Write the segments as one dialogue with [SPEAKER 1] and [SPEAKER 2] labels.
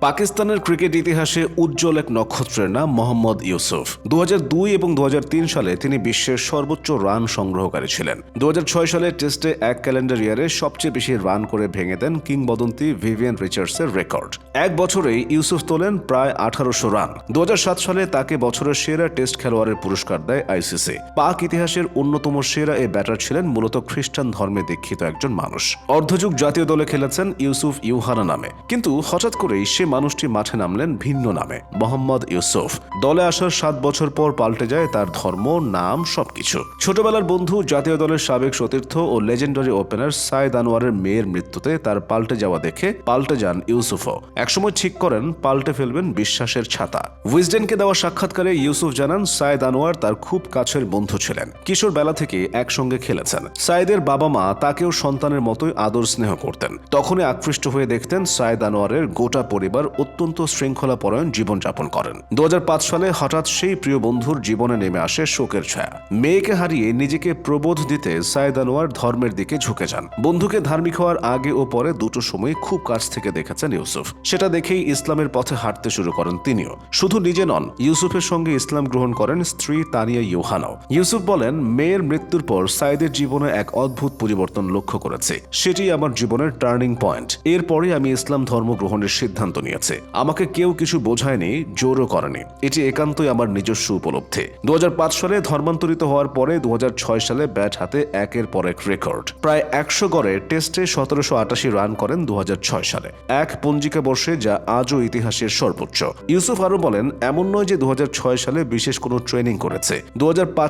[SPEAKER 1] পাকিস্তানের ক্রিকেট ইতিহাসে উজ্জ্বল এক নক্ষত্রের নাম মোহাম্মদ ইউসুফ। দু হাজার দুই এবং দু সালে তিনি বিশ্বের সর্বোচ্চ রান সংগ্রহকারী ছিলেন। দু সালে টেস্টে এক ক্যালেন্ডার ইয়ারে সবচেয়ে বেশি রান করে ভেঙে দেন কিংবদন্তি ভিভিয়ান রিচার্ডসের রেকর্ড। এক বছরেই ইউসুফ তোলেন প্রায় আঠারোশো রান। দুহাজার সাত সালে তাকে বছরের সেরা টেস্ট খেলোয়াড়ের পুরস্কার দেয় আইসিসি। পাক ইতিহাসের অন্যতম সেরা এই ব্যাটার ছিলেন মূলত খ্রিস্টান ধর্মে দীক্ষিত একজন মানুষ। অর্ধযুগ জাতীয় দলে খেলেছেন ইউসুফ ইউহানা নামে। কিন্তু হঠাৎ করেই সে মানুষটি মাঠে নামলেন ভিন্ন নামে, মোহাম্মদ ইউসুফ। দলে আসার সাত বছর পর পাল্টে যায় তার ধর্ম, নাম, সবকিছু। ছোটবেলার বন্ধু, জাতীয় দলের সাবেক সতীর্থ ও লেজেন্ডারি ওপেনার সাইদ আনোয়ারের মেয়ের মৃত্যুতে তার পাল্টে যাওয়া দেখে পাল্টে যান ইউসুফও। একসময় ঠিক করেন, পাল্টে ফেলবেন বিশ্বাসের ছাতা। উইজডেনকে দেওয়া সাক্ষাৎকারে ইউসুফ জানান সাইদ আনোয়ার তার খুব কাছের বন্ধু ছিলেন। কিশোর বেলা থেকে একসঙ্গে খেলেছেন। সাইদের বাবা মা তাকেও সন্তানের মতোই আদর স্নেহ করতেন। তখনই আকৃষ্ট হয়ে দেখতেন সাইদ আনোয়ারের গোটা পরিবার অত্যন্ত শৃঙ্খলা পরায়ণ জীবনযাপন করেন। দু হাজার পাঁচ সালে হঠাৎ সেই প্রিয় বন্ধুর জীবনে নেমে আসে শোকের ছায়া। মেয়েকে হারিয়ে নিজেকে প্রবোধ দিতে সাইদ আনোয়ার ধর্মের দিকে ঝুঁকে যান। বন্ধুকে ধার্মিক হওয়ার আগে ও পরে দুটো সময় খুব কাছ থেকে দেখেছেন ইউসুফ। সেটা দেখেই ইসলামের পথে হাঁটতে শুরু করেন তিনিও। শুধু নিজে নন, ইউসুফের সঙ্গে ইসলাম গ্রহণ করেন স্ত্রী তানিয়া ইউহানাও। ইউসুফ বলেন, মেয়ের মৃত্যুর পর সাইদের জীবনে এক অদ্ভুত পরিবর্তন লক্ষ্য করেছে। সেটি আমার জীবনের টার্নিং পয়েন্ট। এরপরে আমি ইসলাম ধর্ম গ্রহণের সিদ্ধান্ত নিয়েছে আমাকে কেউ কিছু বোঝায়নি, জোরও করেনি। এটি একান্তই আমার নিজস্ব উপলব্ধি। দু সালে ধর্মান্তরিত হওয়ার পরে দু সালে ব্যাট হাতে একের পর এক রেকর্ড। প্রায় একশো গড়ে টেস্টে সতেরোশো আটাশি রান করেন দু সালে। এক পঞ্জিকা বর্ষে যা আজও ইতিহাসের সর্বোচ্চ। ইউসুফ আরও বলেন, এমন নয় যে দু হাজার ছয় সালে বিশেষ কোনো ট্রেনিং করেছে। দু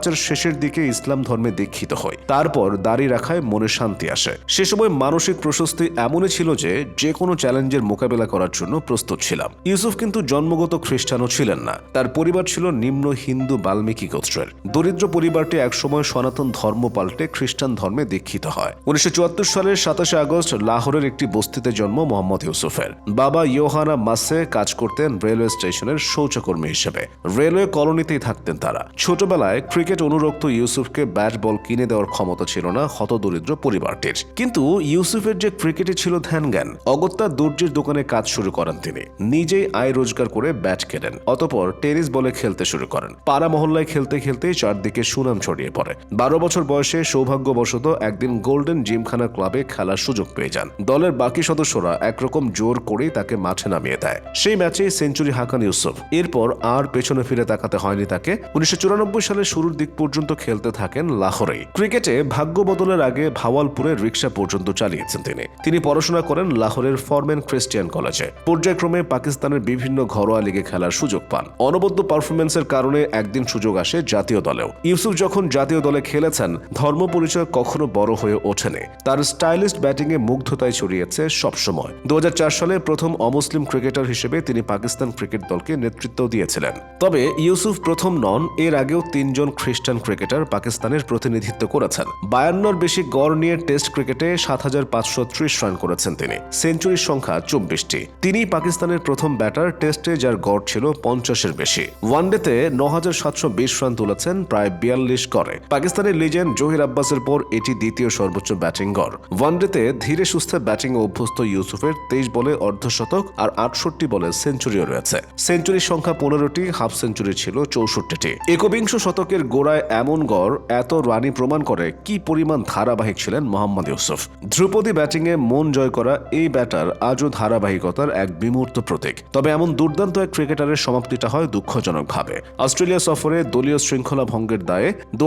[SPEAKER 1] এর শেষের দিকে ইসলাম ধর্মে দীক্ষিত হয় তারপর দাড়ি রাখায় মনে শান্তি আসে। সে সময় মানসিক প্রশস্তি এমনই ছিল যে যে কোনো চ্যালেঞ্জের মোকাবেলা করার জন্য প্রস্তুত ছিলাম। ইউসুফ কিন্তু জন্মগত খ্রিস্টানও ছিলেন না। তার পরিবার ছিল নিম্ন হিন্দু বাল্মীকি গোত্রের। দরিদ্র পরিবারটি একসময় সনাতন ধর্ম পাল্টে খ্রিস্টান ধর্মে দীক্ষিত হয়। উনিশশো সালের সাতাশে আগস্ট লাহোরের একটি বস্তিতে জন্ম মোহাম্মদ ইউসুফের। বাবা ইয়োহানা মাসে কাজ করতেন রেলওয়ে স্টেশনের শৌচকর্মী হিসেবে। রেলওয়ে কলোনিতেই থাকতেন তারা। ছোটবেলায় ক্রিকেট অনুরক্ত ইউসুফকে ব্যাট বল কিনে দেওয়ার ক্ষমতা ছিল না হতদরিদ্র পরিবারটির। কিন্তু ইউসুফের যে ক্রিকেটে ছিল ধ্যান জ্ঞান অগত্যা দর্জির দোকানে কাজ শুরু করেন তিনি। নিজেই আয় রোজগার করে ব্যাট কেনেন অতপর টেনিস বলে খেলতে শুরু করেন। পাড়া মহল্লায় খেলতে খেলতে চারদিকে সুনাম ছড়িয়ে পড়ে। বারো বছর বয়সে সৌভাগ্যবশত একদিন গোল্ডেন জিমখানা ক্লাবে খেলার সুযোগ পেয়ে যান। দলের বাকি সদস্যরা একরকম জোর করেই তাকে মাঠে নামিয়ে দেয়। সেই ম্যাচেই সেঞ্চুরি হাকান ইউসুফ। এরপর আর পেছনে ফিরে তাকাতে হয়নি তাকে। উনিশশো সালের শুরুর দিক পর্যন্ত খেলতে থাকেন লাহোরেই। ক্রিকেটে ভাগ্য বদলের আগে ভাওয়ালপুরে রিক্সা পর্যন্ত চালিয়েছেন তিনি। তিনি পড়াশোনা করেন লাহোরের ফরম্যান ক্রিস্টিয়ান কলেজে। পর্যায়ক্রমে পাকিস্তানের বিভিন্ন ঘরোয়া লিগে খেলার সুযোগ পান। অনবদ্য পারফরমেন্সের কারণে একদিন সুযোগ আসে জাতীয় দলেও। ইউসুফ যখন জাতীয় দলে খেলেছেন ধর্ম পরিচয় কখনো বড় হয়ে ওঠেনি। তার স্টাইলিস্ট ব্যাটিংয়ে মুগ্ধতায় ছড়িয়েছে সবসময়। দু সালে প্রথম অমুসলিম ক্রিকেটার হিসেবে তিনি পাকিস্তান ক্রিকেট দলকে নেতৃত্ব দিয়েছিলেন। তবে ইউসুফ প্রথম নন, এর আগেও তিনজন খ্রিস্টান ক্রিকেটার পাকিস্তানের প্রতিনিধিত্ব করেছেন। বায়ান্নর বেশি গড় নিয়ে টেস্ট ক্রিকেটে সাত হাজার পাঁচশো ত্রিশ রান করেছেন তিনি। সেঞ্চুরির সংখ্যা চব্বিশটি। তিনি পাকিস্তানের প্রথম ব্যাটার টেস্টে যার গড় ছিল পঞ্চাশের বেশি। ওয়ানডেতে ন হাজার সাতশো বিশ রান তুলেছেন প্রায় বিয়াল্লিশ করে। পাকিস্তানের লিজেন্ড জহির আব্বাসের পর এটি দ্বিতীয় সর্বোচ্চ ব্যাটিং গড়। ওয়ানডেতে ধীরে সুস্থে ব্যাটিং অভ্যস্ত ইউসুফের তেইশ বলে অর্ধশতক আর আটষট্টি বলে সেঞ্চুরিও রয়েছে। সেঞ্চুরির সংখ্যা পনেরোটি হাফ সেঞ্চুরি ছিল চৌষট্টিটি। একবিংশ শতকের গোড়ায় এমন গড় এত রানই প্রমাণ করে কি পরিমাণ ধারাবাহিক ছিলেন মোহাম্মদ ইউসুফ। ধ্রুপদী ব্যাটিংয়ে মন জয় করা এই ব্যাটার আজও ধারাবাহিকতার এক বিমূর্ত প্রতীক। তবে এমন দুর্দান্ত এক ক্রিকেটারের সমাপ্তিটা হয় দুঃখজনকভাবে। অস্ট্রেলিয়া সফরে দলীয় শৃঙ্খলা ভঙ্গের দায়ে দু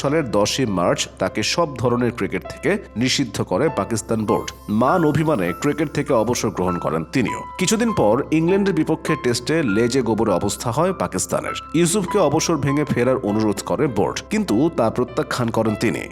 [SPEAKER 1] সালের দশই মার্চ তাকে সব ধরনের ক্রিকেট থেকে নিষিদ্ধ করে পাকিস্তান বোর্ড। মান অভিমানে ক্রিকেট থেকে অবসর গ্রহণ করেন তিনিও। কিছুদিন পর ইংল্যান্ডের বিপক্ষে টেস্টে লেজে গোবরে অবস্থা হয় পাকিস্তানের। ইউসুফকে অবসর ভেঙে ফেরার অনুরোধ করে বোর্ড, কিন্তু তা প্রত্যাখ্যান করেন তিনি।